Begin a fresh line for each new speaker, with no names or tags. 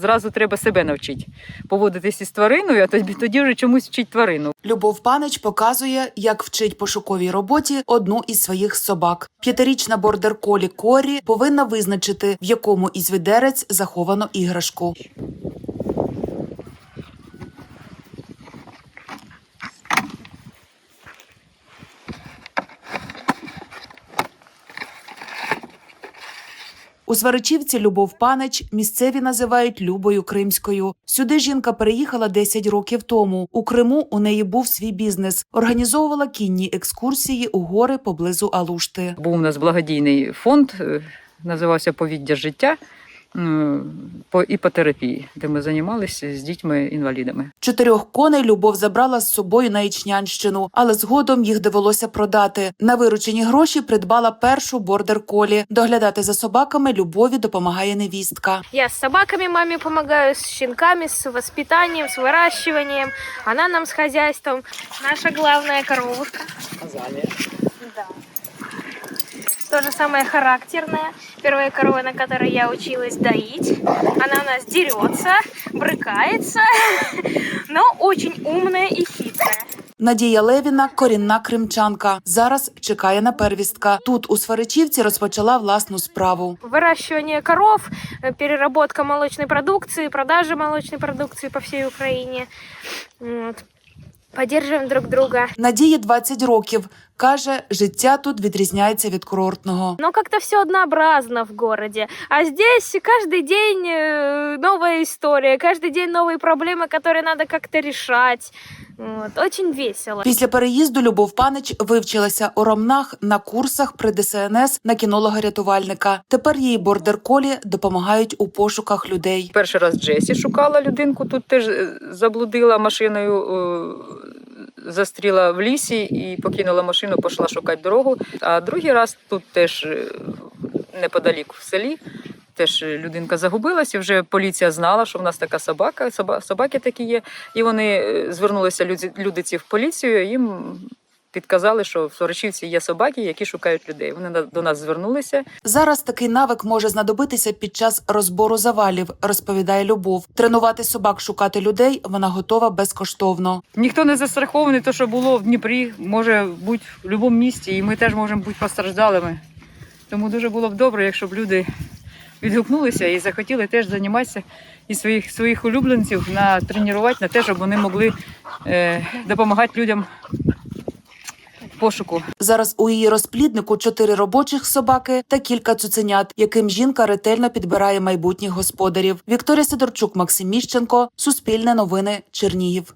зразу треба себе навчити поводитися із твариною, а тоді, тоді вже чомусь вчить тварину.
Любов Панич показує, як вчить пошуковій роботі одну із своїх собак. П'ятирічна бордер колі Корі повинна визначити, в якому із відерець заховано іграшку. У Сваричівці Любов Панич місцеві називають Любою Кримською. Сюди жінка переїхала 10 років тому. У Криму у неї був свій бізнес. Організовувала кінні екскурсії у гори поблизу Алушти.
Був у нас благодійний фонд, е, називався Повіддя життя по іпотерапії, де ми займалися з дітьми-інвалідами.
Чотирьох коней Любов забрала з собою на Ічнянщину, але згодом їх довелося продати. На виручені гроші придбала першу бордер колі. Доглядати за собаками Любові допомагає невістка.
Я с собаками маме помогаю, с щенками, с воспитанием, с выращиванием. Она нам с хозяйством. Наша главная коровушка. Да. То же самое характерная. Первая корова, на которой я училась доить. Она у нас дерется, брыкается, но очень умная и хитрая.
Надія Левіна корінна кримчанка. Зараз чекає на первістка. Тут у Сваричівці розпочала власну справу.
Выращивание коров, э, переработка молочной продукции, продажа молочной продукции по всей Украине. Вот. Поддерживаем друг друга.
Надії 20 років. Каже, життя тут відрізняється від курортного.
Но как-то все однообразно в городе. А здесь каждый день э, новая история, каждый день новые проблемы, которые надо как-то решать. Вот. Очень весело.
Після переїзду Любов Панич вивчилася у Ромнах на курсах при ДСНС на кінолога-рятувальника. Тепер її бордер-колі допомагають у пошуках людей.
Перший раз Джесі шукала людинку, тут теж е, заблудила машиною, е, застріла в лісі і покинула машину, пішла шукати дорогу. А другий раз тут теж е, неподалік в селі. Теж людинка загубилася, вже поліція знала, що в нас така собака, соба- собаки такі є. І вони е, звернулися люди ці в поліцію. Їм підказали, що в Сорочівці є собаки, які шукають людей. Вони до нас звернулися.
Зараз такий навик може знадобитися під час розбору завалів, розповідає Любов. Тренувати собак шукати людей вона готова безкоштовно.
Ніхто не застрахований, то що було в Дніпрі, може бути в будь-якому місті, і ми теж можемо бути постраждалими. Тому дуже було б добре, якщо б люди відгукнулися і захотіли теж займатися і своїх своїх улюбленців на тренувати на те, щоб вони могли е, допомагати людям пошуку.
Зараз у її розпліднику чотири робочих собаки та кілька цуценят, яким жінка ретельно підбирає майбутніх господарів. Вікторія Сидорчук, Максим Міщенко, Суспільне новини, Чернігів.